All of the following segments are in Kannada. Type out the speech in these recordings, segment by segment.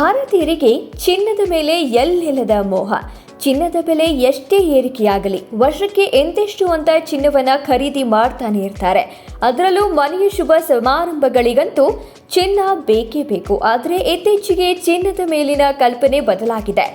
ಭಾರತೀಯರಿಗೆ ಚಿನ್ನದ ಮೇಲೆ ಎಲ್ಲಿಲ್ಲದ ಮೋಹ? ಚಿನ್ನದ ಬೆಲೆ ಎಷ್ಟೇ ಏರಿಕೆಯಾಗಲಿ, ವರ್ಷಕ್ಕೆ ಎಂತೆಷ್ಟು ಅಂತ ಚಿನ್ನವನ್ನ ಖರೀದಿ ಮಾಡ್ತಾನೆ ಇರ್ತಾರೆ. ಅದರಲ್ಲೂ ಮನೆಯ ಶುಭ ಸಮಾರಂಭಗಳಿಗಂತೂ ಚಿನ್ನ ಬೇಕೇ ಬೇಕು. ಆದರೆ ಇತ್ತೀಚೆಗೆ ಚಿನ್ನದ ಮೇಲಿನ ಕಲ್ಪನೆ ಬದಲಾಗಿದೆ.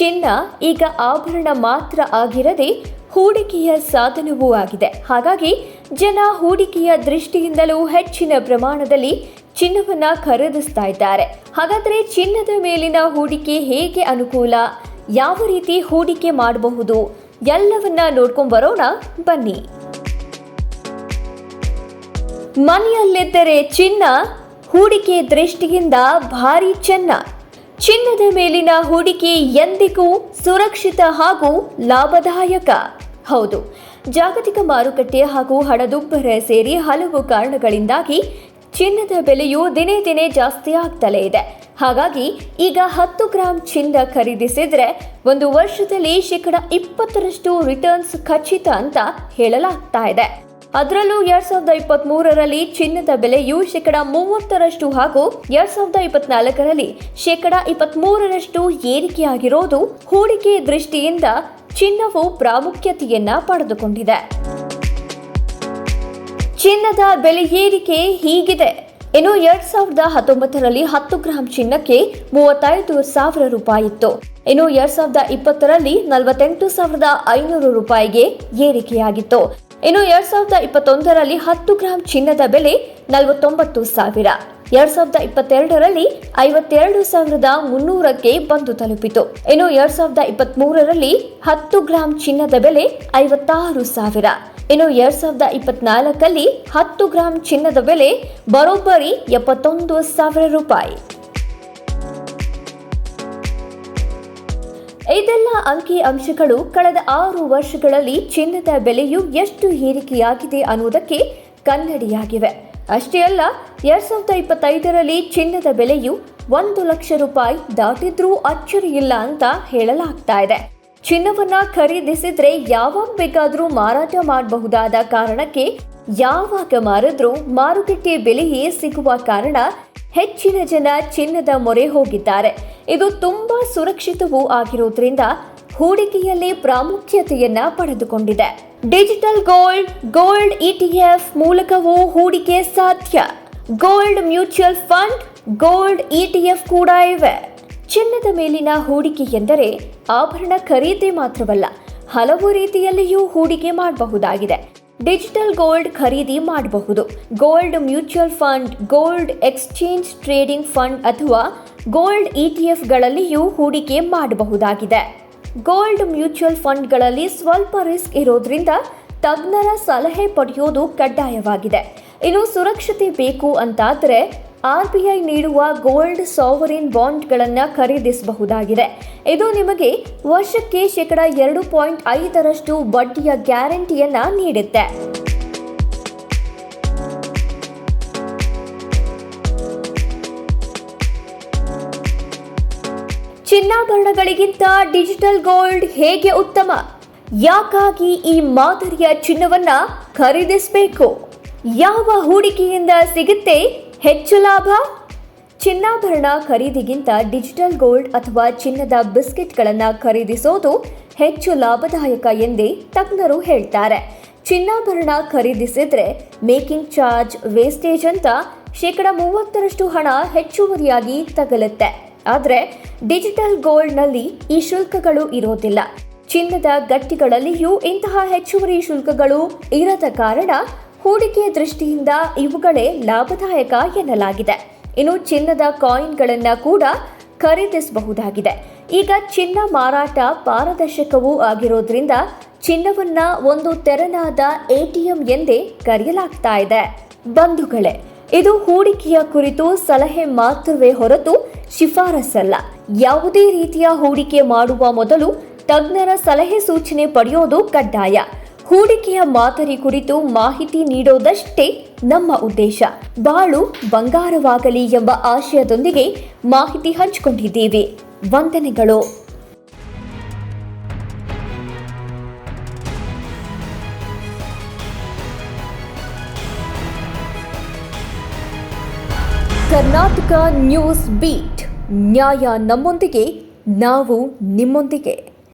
ಚಿನ್ನ ಈಗ ಆಭರಣ ಮಾತ್ರ ಆಗಿರದೆ ಹೂಡಿಕೆಯ ಸಾಧನವೂ ಆಗಿದೆ. ಹಾಗಾಗಿ ಜನ ಹೂಡಿಕೆಯ ದೃಷ್ಟಿಯಿಂದಲೂ ಹೆಚ್ಚಿನ ಪ್ರಮಾಣದಲ್ಲಿ ಚಿನ್ನವನ್ನ ಖರೀದಿಸ್ತಾ ಇದ್ದಾರೆ. ಹಾಗಾದ್ರೆ ಚಿನ್ನದ ಮೇಲಿನ ಹೂಡಿಕೆ ಹೇಗೆ ಅನುಕೂಲ? ಯಾವ ರೀತಿ ಹೂಡಿಕೆ ಮಾಡಬಹುದು? ಎಲ್ಲವನ್ನ ನೋಡ್ಕೊಂಡು ಬರೋಣ. ಬನ್ನಿ. ಮನೆಯಲ್ಲಿದ್ದರೆ ಚಿನ್ನ ಹೂಡಿಕೆ ದೃಷ್ಟಿಯಿಂದ ಭಾರಿ ಚೆನ್ನ. ಚಿನ್ನದ ಮೇಲಿನ ಹೂಡಿಕೆ ಎಂದಿಗೂ ಸುರಕ್ಷಿತ ಹಾಗೂ ಲಾಭದಾಯಕ. ಹೌದು, ಜಾಗತಿಕ ಮಾರುಕಟ್ಟೆ ಹಾಗೂ ಹಣದುಬ್ಬರ ಸೇರಿ ಹಲವು ಕಾರಣಗಳಿಂದಾಗಿ ಚಿನ್ನದ ಬೆಲೆಯು ದಿನೇ ದಿನೇ ಜಾಸ್ತಿ ಆಗ್ತಲೇ ಇದೆ. ಹಾಗಾಗಿ ಈಗ ಹತ್ತು ಗ್ರಾಂ ಚಿನ್ನ ಖರೀದಿಸಿದ್ರೆ ಒಂದು ವರ್ಷದಲ್ಲಿ ಶೇಕಡ ಇಪ್ಪತ್ತರಷ್ಟು ರಿಟರ್ನ್ಸ್ ಖಚಿತ ಅಂತ ಹೇಳಲಾಗ್ತಾ ಇದೆ. ಅದರಲ್ಲೂ ಎರಡ್ ಸಾವಿರದ ಇಪ್ಪತ್ತ್ ಮೂರರಲ್ಲಿ ಚಿನ್ನದ ಬೆಲೆಯು ಶೇಕಡ ಮೂವತ್ತರಷ್ಟು ಹಾಗೂ ಎರಡ್ ಸಾವಿರದ ಇಪ್ಪತ್ನಾಲ್ಕರಲ್ಲಿ ಶೇಕಡ ಇಪ್ಪತ್ತ್ ಮೂರರಷ್ಟು ಏರಿಕೆಯಾಗಿರೋದು ಹೂಡಿಕೆ ದೃಷ್ಟಿಯಿಂದ ಚಿನ್ನವು ಪ್ರಾಮುಖ್ಯತೆಯನ್ನ ಪಡೆದುಕೊಂಡಿದೆ. ಚಿನ್ನದ ಬೆಲೆ ಏರಿಕೆ ಹೀಗಿದೆ. ಇನ್ನು ಎರಡ್ ಸಾವಿರದ ಹತ್ತೊಂಬತ್ತರಲ್ಲಿ ಹತ್ತು ಗ್ರಾಂ ಚಿನ್ನಕ್ಕೆ ಮೂವತ್ತೈದು ಸಾವಿರ ರೂಪಾಯಿ ಇತ್ತು. ಇನ್ನು ಎರಡ್ ಸಾವಿರದ ಇಪ್ಪತ್ತರಲ್ಲಿ ನಲವತ್ತೆಂಟು ಸಾವಿರದ ಐನೂರು ರೂಪಾಯಿಗೆ ಏರಿಕೆಯಾಗಿತ್ತು. ಇನ್ನು ಎರಡ್ ಸಾವಿರದ ಇಪ್ಪತ್ತೊಂದರಲ್ಲಿ ಹತ್ತು ಗ್ರಾಂ ಚಿನ್ನದ ಬೆಲೆ ನಲವತ್ತೊಂಬತ್ತು ಸಾವಿರ. ಎರಡ್ ಸಾವಿರದ ಇಪ್ಪತ್ತೆರಡರಲ್ಲಿ ಐವತ್ತೆರಡು ಸಾವಿರದ ಮುನ್ನೂರಕ್ಕೆ ಬಂದು ತಲುಪಿತು. ಇನ್ನು ಎರಡ್ ಸಾವಿರದ ಇಪ್ಪತ್ತ್ ಮೂರರಲ್ಲಿ ಹತ್ತು ಗ್ರಾಂ ಚಿನ್ನದ ಬೆಲೆ ಐವತ್ತಾರು ಸಾವಿರ. ಇನ್ನು ಎರಡ್ ಸಾವಿರದ ಇಪ್ಪತ್ನಾಲ್ಕಲ್ಲಿ ಹತ್ತು ಗ್ರಾಂ ಚಿನ್ನದ ಬೆಲೆ ಬರೋಬ್ಬರಿ ಎಪ್ಪತ್ತೊಂದು ಸಾವಿರ ರೂಪಾಯಿ. ಇದೆಲ್ಲ ಅಂಕಿ ಅಂಶಗಳು ಕಳೆದ ಆರು ವರ್ಷಗಳಲ್ಲಿ ಚಿನ್ನದ ಬೆಲೆಯು ಎಷ್ಟು ಏರಿಕೆಯಾಗಿದೆ ಅನ್ನುವುದಕ್ಕೆ ಕನ್ನಡಿಯಾಗಿವೆ. ಅಷ್ಟೇ ಅಲ್ಲ, ಎರಡ್ ಸಾವಿರದ ಇಪ್ಪತ್ತೈದರಲ್ಲಿ ಚಿನ್ನದ ಬೆಲೆಯು ಒಂದು ಲಕ್ಷ ರೂಪಾಯಿ ದಾಟಿದ್ರೂ ಅಚ್ಚರಿ ಇಲ್ಲ ಅಂತ ಹೇಳಲಾಗ್ತಾ ಇದೆ. ಚಿನ್ನವನ್ನ ಖರೀದಿಸಿದ್ರೆ ಯಾವಾಗ ಬೇಕಾದರೂ ಮಾರಾಟ ಮಾಡಬಹುದಾದ ಕಾರಣಕ್ಕೆ ಯಾವಾಗ ಮಾರಿದ್ರೂ ಮಾರುಕಟ್ಟೆ ಬೆಲೆಯೇ ಸಿಗುವ ಕಾರಣ ಹೆಚ್ಚಿನ ಜನ ಚಿನ್ನದ ಮೊರೆ ಹೋಗಿದ್ದಾರೆ. ಇದು ತುಂಬಾ ಸುರಕ್ಷಿತವೂ ಆಗಿರುವುದರಿಂದ ಹೂಡಿಕೆಯಲ್ಲಿ ಪ್ರಾಮುಖ್ಯತೆಯನ್ನ ಪಡೆದುಕೊಂಡಿದೆ. ಡಿಜಿಟಲ್ ಗೋಲ್ಡ್ ಗೋಲ್ಡ್ ಇಟಿಎಫ್ ಮೂಲಕವೂ ಹೂಡಿಕೆ ಸಾಧ್ಯ. Gold mutual fund, gold ETF ಕೂಡ ಇವೆ. ಚಿನ್ನದ ಮೇಲಿನ ಹೂಡಿಕೆ ಎಂದರೆ ಆಭರಣ ಖರೀದಿ ಮಾತ್ರವಲ್ಲ, ಹಲವು ರೀತಿಯಲ್ಲಿಯೂ ಹೂಡಿಕೆ ಮಾಡಬಹುದಾಗಿದೆ. ಡಿಜಿಟಲ್ ಗೋಲ್ಡ್ ಖರೀದಿ ಮಾಡಬಹುದು. Gold mutual fund, gold exchange trading fund ಅಥವಾ ಗೋಲ್ಡ್ ಇಟಿಎಫ್ಗಳಲ್ಲಿಯೂ ಹೂಡಿಕೆ ಮಾಡಬಹುದಾಗಿದೆ. ಗೋಲ್ಡ್ ಮ್ಯೂಚುವಲ್ ಫಂಡ್ಗಳಲ್ಲಿ ಸ್ವಲ್ಪ ರಿಸ್ಕ್ ಇರೋದ್ರಿಂದ ತಜ್ಞರ ಸಲಹೆ ಪಡೆಯೋದು ಕಡ್ಡಾಯವಾಗಿದೆ. ಇನ್ನು ಸುರಕ್ಷತೆ ಬೇಕು ಅಂತಾದರೆ ಆರ್ ಬಿ ಐ ನೀಡುವ ಗೋಲ್ಡ್ ಸಾವರಿನ್ ಬಾಂಡ್ಗಳನ್ನು ಖರೀದಿಸಬಹುದಾಗಿದೆ. ಇದು ನಿಮಗೆ ವರ್ಷಕ್ಕೆ ಶೇಕಡ ಎರಡು ಪಾಯಿಂಟ್ ಐದರಷ್ಟು ಬಡ್ಡಿಯ ಗ್ಯಾರಂಟಿಯನ್ನು ನೀಡುತ್ತೆ. ಚಿನ್ನಾಭರಣಗಳಿಗಿಂತ ಡಿಜಿಟಲ್ ಗೋಲ್ಡ್ ಹೇಗೆ ಉತ್ತಮ? ಯಾಕಾಗಿ ಈ ಮಾದರಿಯ ಚಿನ್ನವನ್ನ ಖರೀದಿಸಬೇಕು? ಯಾವ ಹೂಡಿಕೆಯಿಂದ ಸಿಗುತ್ತೆ ಹೆಚ್ಚು ಲಾಭ? ಚಿನ್ನಾಭರಣ ಖರೀದಿಗಿಂತ ಡಿಜಿಟಲ್ ಗೋಲ್ಡ್ ಅಥವಾ ಚಿನ್ನದ ಬಿಸ್ಕೆಟ್ಗಳನ್ನು ಖರೀದಿಸೋದು ಹೆಚ್ಚು ಲಾಭದಾಯಕ ಎಂದೇ ತಜ್ಞರು ಹೇಳ್ತಾರೆ. ಚಿನ್ನಾಭರಣ ಖರೀದಿಸಿದ್ರೆ ಮೇಕಿಂಗ್ ಚಾರ್ಜ್, ವೇಸ್ಟೇಜ್ ಅಂತ ಶೇಕಡ ಮೂವತ್ತರಷ್ಟು ಹಣ ಹೆಚ್ಚುವರಿಯಾಗಿ ತಗಲುತ್ತೆ. ಆದರೆ ಡಿಜಿಟಲ್ ಗೋಲ್ಡ್ನಲ್ಲಿ ಈ ಶುಲ್ಕಗಳು ಇರೋದಿಲ್ಲ. ಚಿನ್ನದ ಗಟ್ಟಿಗಳಲ್ಲಿಯೂ ಇಂತಹ ಹೆಚ್ಚುವರಿ ಶುಲ್ಕಗಳು ಇರದ ಕಾರಣ ಹೂಡಿಕೆ ದೃಷ್ಟಿಯಿಂದ ಇವುಗಳೇ ಲಾಭದಾಯಕ ಎನ್ನಲಾಗಿದೆ. ಇನ್ನು ಚಿನ್ನದ ಕಾಯಿನ್ಗಳನ್ನು ಕೂಡ ಖರೀದಿಸಬಹುದಾಗಿದೆ. ಈಗ ಚಿನ್ನ ಮಾರಾಟ ಪಾರದರ್ಶಕವೂ ಆಗಿರೋದ್ರಿಂದ ಚಿನ್ನವನ್ನ ಒಂದು ತೆರನಾದ ಎಟಿಎಂ ಎಂದೇ ಕರೆಯಲಾಗ್ತಾ ಇದೆ. ಬಂಧುಗಳೇ, ಇದು ಹೂಡಿಕೆಯ ಕುರಿತು ಸಲಹೆ ಮಾತ್ರವೇ ಹೊರತು ಶಿಫಾರಸಲ್ಲ. ಯಾವುದೇ ರೀತಿಯ ಹೂಡಿಕೆ ಮಾಡುವ ಮೊದಲು ತಜ್ಞರ ಸಲಹೆ ಸೂಚನೆ ಪಡೆಯೋದು ಕಡ್ಡಾಯ. ಹೂಡಿಕೆಯ ಮಾದರಿ ಕುರಿತು ಮಾಹಿತಿ ನೀಡೋದಷ್ಟೇ ನಮ್ಮ ಉದ್ದೇಶ. ಬಾಳು ಬಂಗಾರವಾಗಲಿ ಎಂಬ ಆಶಯದೊಂದಿಗೆ ಮಾಹಿತಿ ಹಂಚಿಕೊಂಡಿದ್ದೇವೆ. ವಂದನೆಗಳು. Karnataka news beat. ನ್ಯಾಯ ನಮ್ಮೊಂದಿಗೆ, ನಾವು ನಿಮ್ಮೊಂದಿಗೆ.